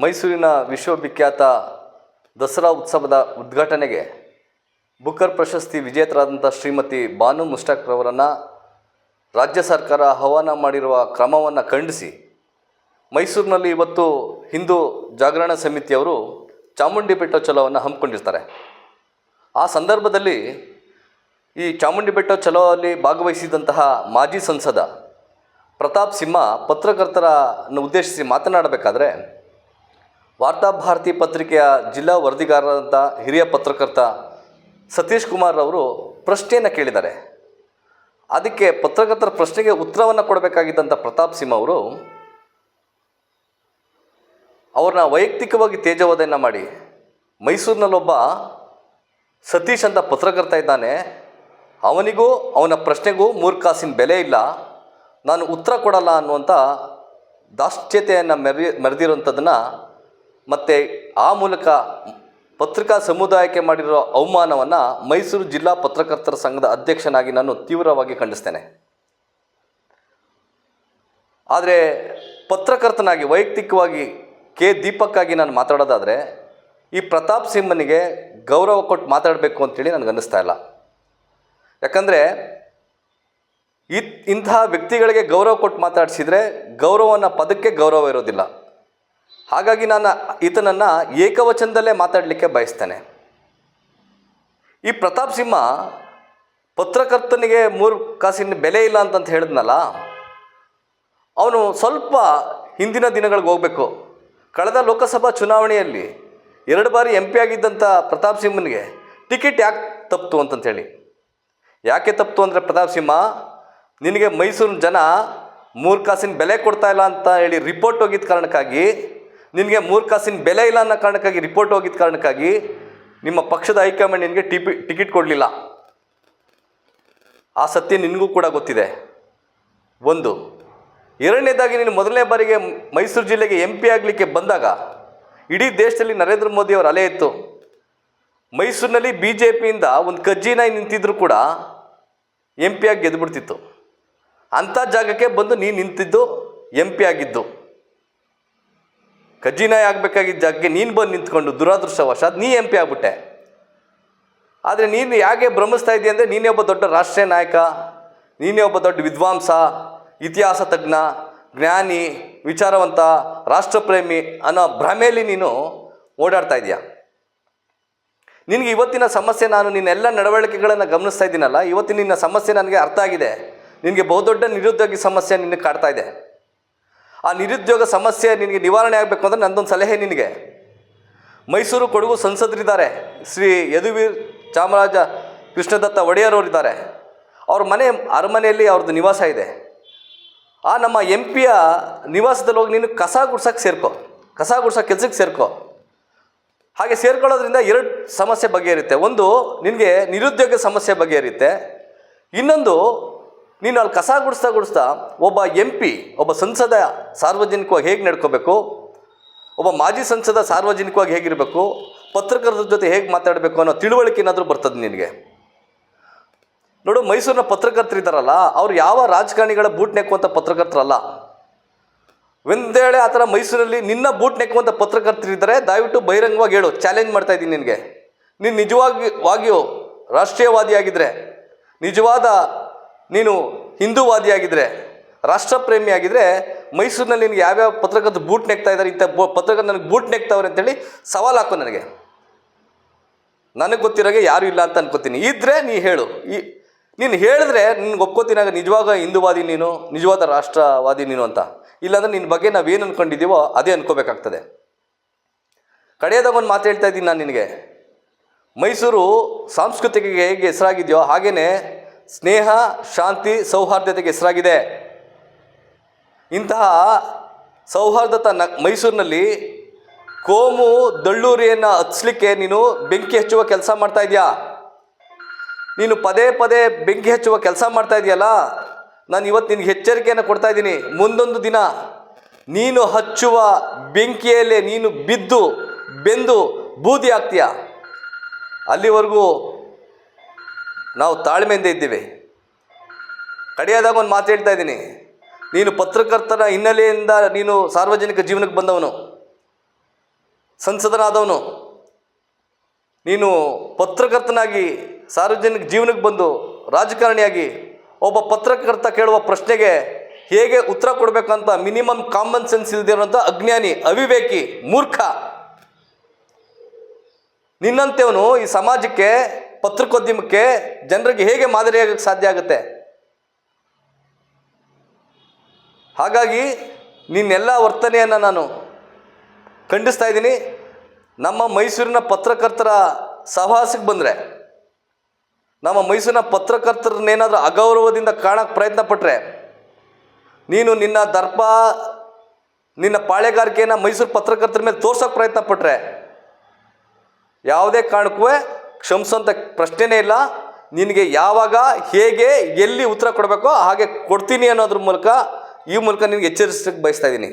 ಮೈಸೂರಿನ ವಿಶ್ವವಿಖ್ಯಾತ ದಸರಾ ಉತ್ಸವದ ಉದ್ಘಾಟನೆಗೆ ಬುಕ್ಕರ್ ಪ್ರಶಸ್ತಿ ವಿಜೇತರಾದಂಥ ಶ್ರೀಮತಿ ಬಾನು ಮುಷ್ಟಾಕ್ರವರನ್ನು ರಾಜ್ಯ ಸರ್ಕಾರ ಆಹ್ವಾನ ಮಾಡಿರುವ ಕ್ರಮವನ್ನು ಖಂಡಿಸಿ ಮೈಸೂರಿನಲ್ಲಿ ಇವತ್ತು ಹಿಂದೂ ಜಾಗರಣ ಸಮಿತಿಯವರು ಚಾಮುಂಡಿ ಚಲೋವನ್ನು ಹಮ್ಮಿಕೊಂಡಿರ್ತಾರೆ. ಆ ಸಂದರ್ಭದಲ್ಲಿ ಈ ಚಾಮುಂಡಿ ಬೆಟ್ಟ ಅಲ್ಲಿ ಭಾಗವಹಿಸಿದಂತಹ ಮಾಜಿ ಸಂಸದ ಪ್ರತಾಪ್ ಸಿಂಹ ಪತ್ರಕರ್ತರನ್ನು ಉದ್ದೇಶಿಸಿ ಮಾತನಾಡಬೇಕಾದ್ರೆ ವಾರ್ತಾಭಾರತಿ ಪತ್ರಿಕೆಯ ಜಿಲ್ಲಾ ವರದಿಗಾರರಾದಂಥ ಹಿರಿಯ ಪತ್ರಕರ್ತ ಸತೀಶ್ ಕುಮಾರ್ ಅವರು ಪ್ರಶ್ನೆಯನ್ನು ಕೇಳಿದ್ದಾರೆ. ಅದಕ್ಕೆ ಪತ್ರಕರ್ತರ ಪ್ರಶ್ನೆಗೆ ಉತ್ತರವನ್ನು ಕೊಡಬೇಕಾಗಿದ್ದಂಥ ಪ್ರತಾಪ್ ಸಿಂಹ ಅವರು, ಅವ್ರನ್ನ ವೈಯಕ್ತಿಕವಾಗಿ ತೇಜವಧೆಯನ್ನು ಮಾಡಿ ಮೈಸೂರಿನಲ್ಲೊಬ್ಬ ಸತೀಶ್ ಅಂತ ಪತ್ರಕರ್ತ ಇದ್ದಾನೆ. ಅವನಿಗೂ ಅವನ ಪ್ರಶ್ನೆಗೂ ಮೂರು ಕಾಸಿನ ಬೆಲೆ ಇಲ್ಲ. ನಾನು ಉತ್ತರ ಕೊಡಲ್ಲ ಅನ್ನುವಂಥ ದಾಶ್ಚ್ಯತೆಯನ್ನು ಮೆರೆ ಮೆರೆದಿರುವಂಥದ್ದನ್ನು ಮತ್ತು ಆ ಮೂಲಕ ಪತ್ರಿಕಾ ಸಮುದಾಯಕ್ಕೆ ಮಾಡಿರೋ ಅವಮಾನವನ್ನು ಮೈಸೂರು ಜಿಲ್ಲಾ ಪತ್ರಕರ್ತರ ಸಂಘದ ಅಧ್ಯಕ್ಷನಾಗಿ ನಾನು ತೀವ್ರವಾಗಿ ಖಂಡಿಸ್ತೇನೆ. ಆದರೆ ಪತ್ರಕರ್ತನಾಗಿ, ವೈಯಕ್ತಿಕವಾಗಿ ಕೆ ದೀಪಕ್ಕಾಗಿ ನಾನು ಮಾತಾಡೋದಾದರೆ, ಈ ಪ್ರತಾಪ್ ಸಿಂಹನಿಗೆ ಗೌರವ ಕೊಟ್ಟು ಮಾತಾಡಬೇಕು ಅಂತೇಳಿ ನನಗೆ ಅನ್ನಿಸ್ತಾ ಇಲ್ಲ. ಯಾಕಂದರೆ ಇಂತಹ ವ್ಯಕ್ತಿಗಳಿಗೆ ಗೌರವ ಕೊಟ್ಟು ಮಾತಾಡಿಸಿದರೆ ಗೌರವನ ಪದಕ್ಕೆ ಗೌರವ ಇರೋದಿಲ್ಲ. ಹಾಗಾಗಿ ನಾನು ಈತನನ್ನು ಏಕವಚನದಲ್ಲೇ ಮಾತಾಡಲಿಕ್ಕೆ ಬಯಸ್ತೇನೆ. ಈ ಪ್ರತಾಪ್ ಸಿಂಹ ಪತ್ರಕರ್ತನಿಗೆ ಮೂರು ಕಾಸಿನ ಬೆಲೆ ಇಲ್ಲ ಅಂತಂತ ಹೇಳಿದ್ನಲ್ಲ, ಅವನು ಸ್ವಲ್ಪ ಹಿಂದಿನ ದಿನಗಳಿಗೆ ಹೋಗಬೇಕು. ಕಳೆದ ಲೋಕಸಭಾ ಚುನಾವಣೆಯಲ್ಲಿ ಎರಡು ಬಾರಿ ಎಂ ಪಿ ಆಗಿದ್ದಂಥ ಪ್ರತಾಪ್ ಸಿಂಹನಿಗೆ ಟಿಕೆಟ್ ಯಾಕೆ ತಪ್ಪಿತು ಅಂತಂಥೇಳಿ ಯಾಕೆ ತಪ್ಪಿತು ಅಂದರೆ ಪ್ರತಾಪ್ ಸಿಂಹ, ನಿನಗೆ ಮೈಸೂರಿನ ಜನ ಮೂರು ಕಾಸಿನ ಬೆಲೆ ಕೊಡ್ತಾ ಇಲ್ಲ ಅಂತ ಹೇಳಿ ರಿಪೋರ್ಟ್ ಹೋಗಿದ್ದ ಕಾರಣಕ್ಕಾಗಿ ನಿನಗೆ ಮೂರು ಕಾಸಿನ ಬೆಲೆ ಇಲ್ಲ ಅನ್ನೋ ಕಾರಣಕ್ಕಾಗಿ ರಿಪೋರ್ಟ್ ಹೋಗಿದ್ದ ಕಾರಣಕ್ಕಾಗಿ ನಿಮ್ಮ ಪಕ್ಷದ ಹೈಕಮಾಂಡ್ ನಿನಗೆ ಟಿಪಿ, ಟಿಕೆಟ್ ಕೊಡಲಿಲ್ಲ. ಆ ಸತ್ಯ ನಿನಗೂ ಕೂಡ ಗೊತ್ತಿದೆ. ಒಂದು, ಎರಡನೇದಾಗಿ ನೀನು ಮೊದಲನೇ ಬಾರಿಗೆ ಮೈಸೂರು ಜಿಲ್ಲೆಗೆ ಎಂ ಪಿ ಆಗಲಿಕ್ಕೆ ಬಂದಾಗ ಇಡೀ ದೇಶದಲ್ಲಿ ನರೇಂದ್ರ ಮೋದಿಯವರ ಅಲೆ ಇತ್ತು. ಮೈಸೂರಿನಲ್ಲಿ ಬಿ ಜೆ ಪಿಯಿಂದ ಒಂದು ಕಜ್ಜಿನಾಯಿ ನಿಂತಿದ್ರು ಕೂಡ ಎಂ ಪಿ ಆಗಿ ಗೆದ್ದುಬಿಡ್ತಿತ್ತು ಅಂಥ ಜಾಗಕ್ಕೆ ಬಂದು ನೀನು ನಿಂತಿದ್ದು ಎಂ ಪಿ ಆಗಿದ್ದು. ಕಜ್ಜಿನಾಯಿ ಆಗಬೇಕಾಗಿದ್ದ ಜಾಗಕ್ಕೆ ನೀನು ಬಂದು ನಿಂತ್ಕೊಂಡು ದುರಾದೃಷ್ಟವಶಾತ್ ನೀ ಎಂ ಪಿ ಆಗ್ಬಿಟ್ಟೆ. ಆದರೆ ನೀನು ಯಾಕೆ ಭ್ರಮಿಸ್ತಾ ಇದ್ದೀಯ ಅಂದರೆ ನೀನೇ ಒಬ್ಬ ದೊಡ್ಡ ರಾಷ್ಟ್ರೀಯ ನಾಯಕ, ನೀನೇ ಒಬ್ಬ ದೊಡ್ಡ ವಿದ್ವಾಂಸ, ಇತಿಹಾಸ ತಜ್ಞ, ಜ್ಞಾನಿ, ವಿಚಾರವಂತ, ರಾಷ್ಟ್ರಪ್ರೇಮಿ ಅನ್ನೋ ಭ್ರಮೆಯಲ್ಲಿ ನೀನು ಓಡಾಡ್ತಾ ಇದೆಯಾ. ನಿನಗೆ ಇವತ್ತಿನ ಸಮಸ್ಯೆ ನಾನು ನಿನ್ನೆಲ್ಲ ನಡವಳಿಕೆಗಳನ್ನು ಗಮನಿಸ್ತಾ ಇದ್ದೀನಲ್ಲ ಇವತ್ತಿನ ನಿನ್ನ ಸಮಸ್ಯೆ ನನಗೆ ಅರ್ಥ ಆಗಿದೆ. ನಿನಗೆ ಬಹುದೊಡ್ಡ ನಿರುದ್ಯೋಗಿ ಸಮಸ್ಯೆ ನಿನಗೆ ಕಾಡ್ತಾ ಇದೆ. ಆ ನಿರುದ್ಯೋಗ ಸಮಸ್ಯೆ ನಿನಗೆ ನಿವಾರಣೆ ಆಗಬೇಕು ಅಂದರೆ ನಂದೊಂದು ಸಲಹೆ ನಿನಗೆ. ಮೈಸೂರು ಕೊಡಗು ಸಂಸದರಿದ್ದಾರೆ. ಶ್ರೀ ಯದುವೀರ್ ಚಾಮರಾಜ ಕೃಷ್ಣದತ್ತ ಒಡೆಯರವರಿದ್ದಾರೆ. ಅವ್ರ ಮನೆ ಅರಮನೆಯಲ್ಲಿ ಅವ್ರದ್ದು ನಿವಾಸ ಇದೆ. ಆ ನಮ್ಮ ಎಂ ಪಿಯ ನಿವಾಸದಲ್ಲಿ ಹೋಗಿ ನೀನು ಕಸ ಗುಡ್ಸೋಕ್ಕೆ ಸೇರ್ಕೊ. ಕಸ ಗುಡ್ಸೋ ಕೆಲಸಕ್ಕೆ ಸೇರ್ಕೊ. ಹಾಗೆ ಸೇರ್ಕೊಳ್ಳೋದ್ರಿಂದ ಎರಡು ಸಮಸ್ಯೆ ಬಗೆಹರುತ್ತೆ ಒಂದು ನಿನಗೆ ನಿರುದ್ಯೋಗ ಸಮಸ್ಯೆ ಬಗೆಹರಿಯುತ್ತೆ. ಇನ್ನೊಂದು ನೀನು ಅಲ್ಲಿ ಕಸ ಗುಡಿಸ್ತಾ ಗುಡಿಸ್ತಾ ಒಬ್ಬ ಎಂ ಪಿ, ಒಬ್ಬ ಸಂಸದ ಸಾರ್ವಜನಿಕವಾಗಿ ಹೇಗೆ ನಡ್ಕೋಬೇಕು, ಒಬ್ಬ ಮಾಜಿ ಸಂಸದ ಸಾರ್ವಜನಿಕವಾಗಿ ಹೇಗಿರಬೇಕು, ಪತ್ರಕರ್ತರ ಜೊತೆ ಹೇಗೆ ಮಾತಾಡಬೇಕು ಅನ್ನೋ ತಿಳುವಳಿಕೆ ಏನಾದರೂ ಬರ್ತದೆ ನಿನಗೆ? ನೋಡು, ಮೈಸೂರಿನ ಪತ್ರಕರ್ತರಿದ್ದಾರಲ್ಲ ಅವ್ರು ಯಾವ ರಾಜಕಾರಣಿಗಳ ಬೂಟ್ ನೆಕ್ಕುವಂಥ ಪತ್ರಕರ್ತರಲ್ಲ. ಒಂದೇಳೆ ಆ ಥರ ಮೈಸೂರಲ್ಲಿ ನಿನ್ನ ಬೂಟ್ ನೆಕ್ಕುವಂಥ ಪತ್ರಕರ್ತರಿದ್ದಾರೆ ದಯವಿಟ್ಟು ಬಹಿರಂಗವಾಗಿ ಹೇಳು ಚಾಲೆಂಜ್ ಮಾಡ್ತಾ ಇದ್ದೀನಿ ನಿನಗೆ. ನೀನು ನಿಜವಾಗಿ, ವಾಗಿಯೋ ರಾಷ್ಟ್ರೀಯವಾದಿಯಾಗಿದ್ದರೆ ನಿಜವಾದ ನೀನು ಹಿಂದೂವಾದಿಯಾಗಿದ್ದರೆ ರಾಷ್ಟ್ರಪ್ರೇಮಿ ಆಗಿದ್ದರೆ ಮೈಸೂರಿನಲ್ಲಿ ನಿನಗೆ ಯಾವ್ಯಾವ ಪತ್ರಕರ್ತರು ಬೂಟ್ ನೆಕ್ತಾ ಇದ್ದಾರೆ ಇಂಥ ಪತ್ರಕರ್ತ ನನಗೆ ಬೂಟ್ ನೆಕ್ತಾವ್ರೆ ಅಂತೇಳಿ ಸವಾಲು ಹಾಕು ನನಗೆ. ನನಗೆ ಗೊತ್ತಿರೋಗೆ ಯಾರೂ ಇಲ್ಲ ಅಂತ ಅನ್ಕೋತೀನಿ. ಇದ್ದರೆ ನೀ ಹೇಳು. ಈ ನೀನು ಹೇಳಿದ್ರೆ ನಿನ್ಗೆ ಒಪ್ಕೋತೀನಾಗ ನಿಜವಾಗ ಹಿಂದೂವಾದಿ ನೀನು, ನಿಜವಾದ ರಾಷ್ಟ್ರವಾದಿ ನೀನು ಅಂತ. ಇಲ್ಲಾಂದ್ರೆ ನಿನ್ನ ಬಗ್ಗೆ ನಾವೇನು ಅಂದ್ಕೊಂಡಿದ್ದೀವೋ ಅದೇ ಅನ್ಕೋಬೇಕಾಗ್ತದೆ. ಕಡೆಯದಾಗ ಒಂದು ಮಾತು ಹೇಳ್ತಾ ಇದ್ದೀನಿ ನಾನು ನಿನಗೆ. ಮೈಸೂರು ಸಾಂಸ್ಕೃತಿಕ ಹೇಗೆ ಹೆಸರಾಗಿದೆಯೋ ಹಾಗೆಯೇ ಸ್ನೇಹ, ಶಾಂತಿ, ಸೌಹಾರ್ದತೆಗೆ ಹೆಸರಾಗಿದೆ. ಇಂತಹ ಸೌಹಾರ್ದತ ನ, ಮೈಸೂರಿನಲ್ಲಿ ಕೋಮು ದಳ್ಳೂರಿಯನ್ನು ಹಚ್ಚಲಿಕ್ಕೆ ನೀನು ಬೆಂಕಿ ಹಚ್ಚುವ ಕೆಲಸ ಮಾಡ್ತಾ ಇದೆಯಾ? ನೀನು ಪದೇ ಪದೇ ಬೆಂಕಿ ಹಚ್ಚುವ ಕೆಲಸ ಮಾಡ್ತಾ ಇದೆಯಲ್ಲ? ನಾನು ಇವತ್ತು ನಿನಗೆ ಎಚ್ಚರಿಕೆಯನ್ನು ಕೊಡ್ತಾ ಇದ್ದೀನಿ. ಮುಂದೊಂದು ದಿನ ನೀನು ಹಚ್ಚುವ ಬೆಂಕಿಯಲ್ಲೇ ನೀನು ಬಿದ್ದು, ಬೆಂದು ಬೂದಿ ಆಗ್ತೀಯ ಅಲ್ಲಿವರೆಗೂ ನಾವು ತಾಳ್ಮೆಯಿಂದ ಇದ್ದೀವಿ. ಕಡೆಯಾದಾಗ ಒಂದು ಮಾತು ಹೇಳ್ತಾ ಇದ್ದೀನಿ. ನೀನು ಪತ್ರಕರ್ತನ ಹಿನ್ನೆಲೆಯಿಂದ ನೀನು ಸಾರ್ವಜನಿಕ ಜೀವನಕ್ಕೆ ಬಂದವನು. ಸಂಸದನಾದವನು. ನೀನು ಪತ್ರಕರ್ತನಾಗಿ ಸಾರ್ವಜನಿಕ ಜೀವನಕ್ಕೆ ಬಂದು ರಾಜಕಾರಣಿಯಾಗಿ ಒಬ್ಬ ಪತ್ರಕರ್ತ ಕೇಳುವ ಪ್ರಶ್ನೆಗೆ ಹೇಗೆ ಉತ್ತರ ಕೊಡಬೇಕಂತ ಮಿನಿಮಮ್ ಕಾಮನ್ ಸೆನ್ಸ್ ಇಲ್ದಿರೋಂಥ ಅಜ್ಞಾನಿ, ಅವಿವೇಕಿ, ಮೂರ್ಖ. ನಿನ್ನಂತೆವನು ಈ ಸಮಾಜಕ್ಕೆ ಪತ್ರಿಕೋದ್ಯಮಕ್ಕೆ ಜನರಿಗೆ ಹೇಗೆ ಮಾದರಿಯಾಗಕ್ಕೆ ಸಾಧ್ಯ ಆಗುತ್ತೆ? ಹಾಗಾಗಿ ನಿನ್ನೆಲ್ಲ ವರ್ತನೆಯನ್ನು ನಾನು ಖಂಡಿಸ್ತಾ ಇದ್ದೀನಿ. ನಮ್ಮ ಮೈಸೂರಿನ ಪತ್ರಕರ್ತರ ಸಹವಾಸಕ್ಕೆ ಬಂದರೆ, ನಮ್ಮ ಮೈಸೂರಿನ ಪತ್ರಕರ್ತರನ್ನೇನಾದರೂ ಅಗೌರವದಿಂದ ಕಾಣಕ್ಕೆ ಪ್ರಯತ್ನ ಪಟ್ಟರೆ ನೀನು ನಿನ್ನ ದರ್ಪ, ನಿನ್ನ ಪಾಳೆಗಾರಿಕೆಯನ್ನು ಮೈಸೂರು ಪತ್ರಕರ್ತರ ಮೇಲೆ ತೋರ್ಸೋಕ್ಕೆ ಪ್ರಯತ್ನ ಪಟ್ಟರೆ ಯಾವುದೇ ಕಾರಣಕ್ಕೂ ಕ್ಷಮಿಸೋಂಥ ಪ್ರಶ್ನೆನೇ ಇಲ್ಲ. ನಿನಗೆ ಯಾವಾಗ, ಹೇಗೆ, ಎಲ್ಲಿ ಉತ್ತರ ಕೊಡಬೇಕೋ ಹಾಗೆ ಕೊಡ್ತೀನಿ ಅನ್ನೋದ್ರ ಮೂಲಕ ಈ ಮೂಲಕ ನಿನಗೆ ಎಚ್ಚರಿಸಕ್ಕೆ ಬಯಸ್ತಾ ಇದ್ದೀನಿ.